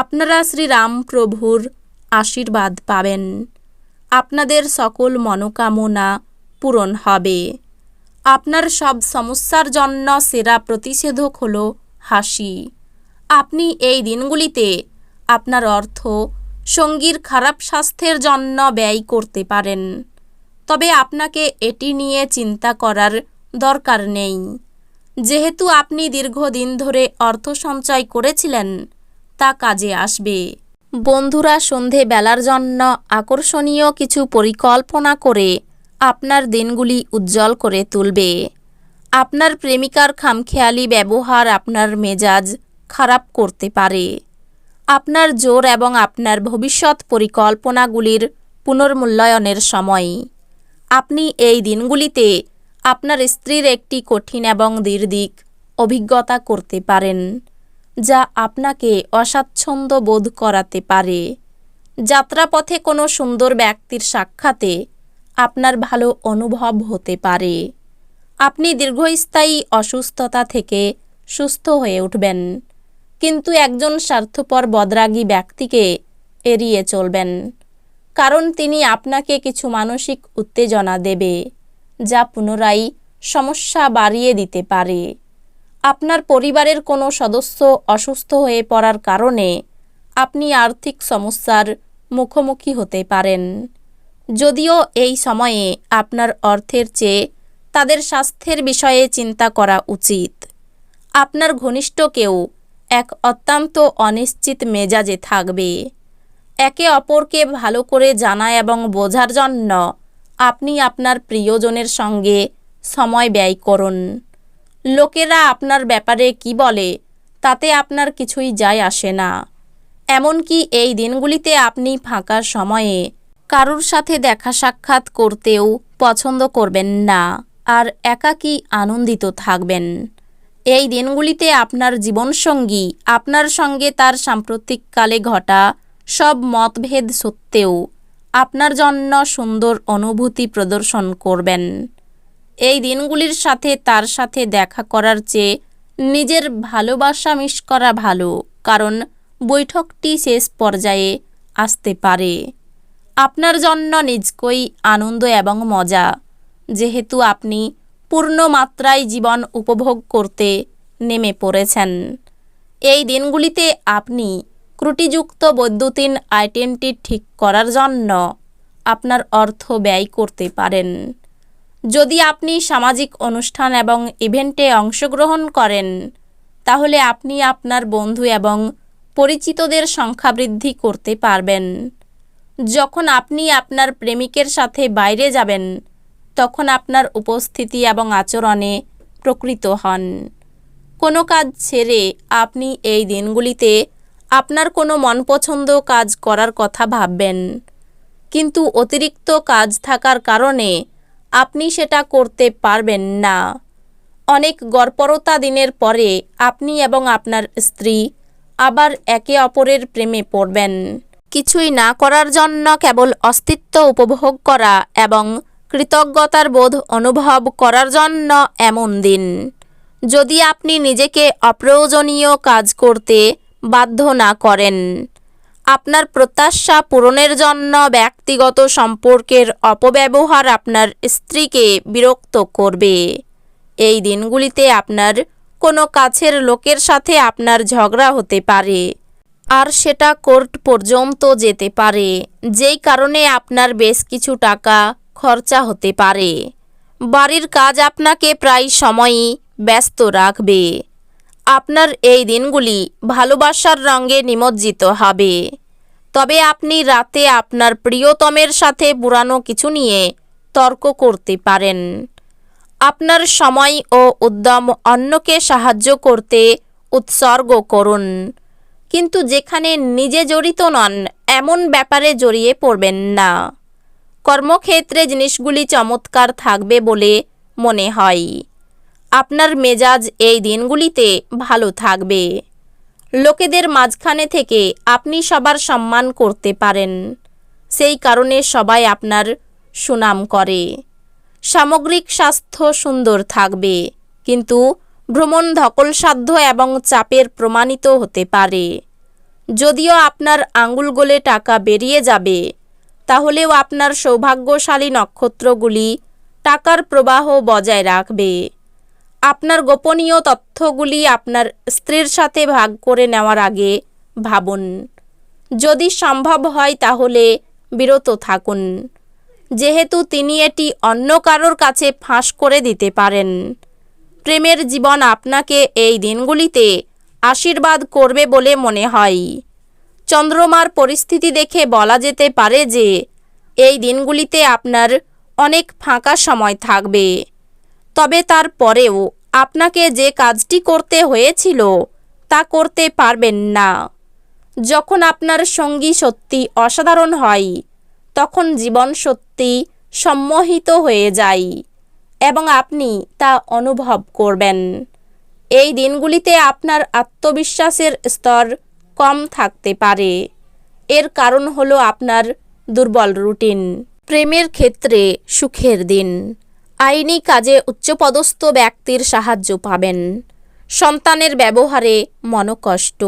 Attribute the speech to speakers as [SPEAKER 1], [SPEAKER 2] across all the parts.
[SPEAKER 1] আপনারা শ্রীরামপ্রভুর আশীর্বাদ পাবেন আপনাদের সকল মনোকামনা পূরণ হবে আপনার সব সমস্যার জন্য সেরা প্রতিষেধক হল হাসি আপনি এই দিনগুলিতে আপনার অর্থ সঙ্গীর খারাপ স্বাস্থ্যের জন্য ব্যয় করতে পারেন তবে আপনাকে এটি নিয়ে চিন্তা করার দরকার নেই যেহেতু আপনি দীর্ঘদিন ধরে অর্থ সঞ্চয় করেছিলেন তা কাজে আসবে বন্ধুরা সন্ধে বেলার জন্য আকর্ষণীয় কিছু পরিকল্পনা করে আপনার দিনগুলি উজ্জ্বল করে তুলবে আপনার প্রেমিকার খামখেয়ালি ব্যবহার আপনার মেজাজ খারাপ করতে পারে আপনার জোর এবং আপনার ভবিষ্যৎ পরিকল্পনাগুলির পুনর্মূল্যায়নের সময় আপনি এই দিনগুলিতে আপনার স্ত্রীর একটি কঠিন এবং দীর্ঘ অভিজ্ঞতা করতে পারেন যা আপনাকে অস্বাচ্ছন্দ্য বোধ করাতে পারে যাত্রাপথে কোনো সুন্দর ব্যক্তির সাক্ষাতে আপনার ভালো অনুভব হতে পারে আপনি দীর্ঘস্থায়ী অসুস্থতা থেকে সুস্থ হয়ে উঠবেন কিন্তু একজন স্বার্থপর বদরাগী ব্যক্তিকে এড়িয়ে চলবেন কারণ তিনি আপনাকে কিছু মানসিক উত্তেজনা দেবে যা পুনরায় সমস্যা বাড়িয়ে দিতে পারে আপনার পরিবারের কোনো সদস্য অসুস্থ হয়ে পড়ার কারণে আপনি আর্থিক সমস্যার মুখোমুখি হতে পারেন যদিও এই সময়ে আপনার অর্থের চেয়ে তাদের স্বাস্থ্যের বিষয়ে চিন্তা করা উচিত আপনার ঘনিষ্ঠ কেউ এক অত্যন্ত অনিশ্চিত মেজাজে থাকবে একে অপরকে ভালো করে জানা এবং বোঝার জন্য আপনি আপনার প্রিয়জনের সঙ্গে সময় ব্যয় করুন লোকেরা আপনার ব্যাপারে কি বলে তাতে আপনার কিছুই যায় আসে না এমনকি এই দিনগুলিতে আপনি ফাঁকা সময়ে কারুর সাথে দেখা সাক্ষাৎ করতেও পছন্দ করবেন না আর একাকী আনন্দিত থাকবেন এই দিনগুলিতে আপনার জীবনসঙ্গী আপনার সঙ্গে তার সাম্প্রতিককালে ঘটা সব মতভেদ সত্ত্বেও আপনার জন্য সুন্দর অনুভূতি প্রদর্শন করবেন এই দিনগুলির সাথে তার সাথে দেখা করার চেয়ে নিজের ভালোবাসা মিস করা ভালো কারণ বৈঠকটি শেষ পর্যায়ে আসতে পারে আপনার জন্য নিজকই আনন্দ এবং মজা যেহেতু আপনি পূর্ণ মাত্রায় জীবন উপভোগ করতে নেমে পড়েছেন এই দিনগুলিতে আপনি ত্রুটিযুক্ত বৈদ্যুতিন আইটেমটি ঠিক করার জন্য আপনার অর্থ ব্যয় করতে পারেন যদি আপনি সামাজিক অনুষ্ঠান এবং ইভেন্টে অংশগ্রহণ করেন তাহলে আপনি আপনার বন্ধু এবং পরিচিতদের সংখ্যা বৃদ্ধি করতে পারবেন যখন আপনি আপনার প্রেমিকের সাথে বাইরে যাবেন তখন আপনার উপস্থিতি এবং আচরণে প্রকৃত হন কোনো কাজ ছেড়ে আপনি এই দিনগুলিতে আপনার কোনো মনপছন্দ কাজ করার কথা ভাববেন কিন্তু অতিরিক্ত কাজ থাকার কারণে আপনি সেটা করতে পারবেন না অনেক গর্পরতা দিনের পরে আপনি এবং আপনার স্ত্রী আবার একে অপরের প্রেমে পড়বেন কিছুই না করার জন্য কেবল অস্তিত্ব উপভোগ করা এবং কৃতজ্ঞতার বোধ অনুভব করার জন্য এমন দিন যদি আপনি নিজেকে অপ্রয়োজনীয় কাজ করতে বাধ্য না করেন আপনার প্রত্যাশা পূরণের জন্য ব্যক্তিগত সম্পর্কের অপব্যবহার আপনার স্ত্রীকে বিরক্ত করবে এই দিনগুলিতে আপনার কোনো কাছের লোকের সাথে আপনার ঝগড়া হতে পারে আর সেটা কোর্ট পর্যন্ত যেতে পারে যেই কারণে আপনার বেশ কিছু টাকা খরচা হতে পারে বাড়ির কাজ আপনাকে প্রায় সময়ই ব্যস্ত রাখবে আপনার এই দিনগুলি ভালোবাসার রঙে নিমজ্জিত হবে তবে আপনি রাতে আপনার প্রিয়তমের সাথে পুরানো কিছু নিয়ে তর্ক করতে পারেন আপনার সময় ও উদ্যম অন্যকে সাহায্য করতে উৎসর্গ করুন কিন্তু যেখানে নিজে জড়িত নন এমন ব্যাপারে জড়িয়ে পড়বেন না কর্মক্ষেত্রে জিনিসগুলি চমৎকার থাকবে বলে মনে হয় আপনার মেজাজ এই দিনগুলিতে ভালো থাকবে লোকেদের মাঝখানে থেকে আপনি সবার সম্মান করতে পারেন সেই কারণে সবাই আপনার সুনাম করে সামগ্রিক স্বাস্থ্য সুন্দর থাকবে কিন্তু ভ্রমণ ধকলসাধ্য এবং চাপের প্রমাণিত হতে পারে যদিও আপনার আঙ্গুল গোলে টাকা বেরিয়ে যাবে তাহলেও আপনার সৌভাগ্যশালী নক্ষত্রগুলি টাকার প্রবাহ বজায় রাখবে আপনার গোপনীয় তথ্যগুলি আপনার স্ত্রীর সাথে ভাগ করে নেওয়ার আগে ভাবুন যদি সম্ভব হয় তাহলে বিরত থাকুন যেহেতু তিনি এটি অন্য কারোর কাছে ফাঁস করে দিতে পারেন প্রেমের জীবন আপনাকে এই দিনগুলিতে আশীর্বাদ করবে বলে মনে হয় চন্দ্রমার পরিস্থিতি দেখে বলা যেতে পারে যে এই দিনগুলিতে আপনার অনেক ফাঁকা সময় থাকবে তবে তার পরেও আপনাকে যে কাজটি করতে হয়েছিল তা করতে পারবেন না যখন আপনার সঙ্গী সত্যি অসাধারণ হয় তখন জীবন সত্যি সম্মোহিত হয়ে যায় এবং আপনি তা অনুভব করবেন এই দিনগুলিতে আপনার আত্মবিশ্বাসের স্তর কম থাকতে পারে এর কারণ হলো আপনার দুর্বল রুটিন প্রেমের ক্ষেত্রে সুখের দিন আইনি কাজে উচ্চপদস্থ ব্যক্তির সাহায্য পাবেন সন্তানের ব্যবহারে মনকষ্ট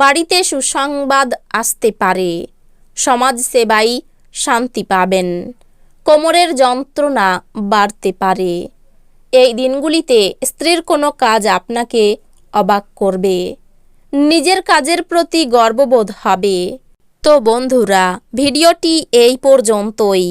[SPEAKER 1] বাড়িতে সুসংবাদ আসতে পারে সমাজ সেবাই শান্তি পাবেন কোমরের যন্ত্রণা বাড়তে পারে এই দিনগুলিতে স্ত্রীর কোনো কাজ আপনাকে অবাক করবে নিজের কাজের প্রতি গর্ববোধ হবে তো বন্ধুরা ভিডিওটি এই পর্যন্তই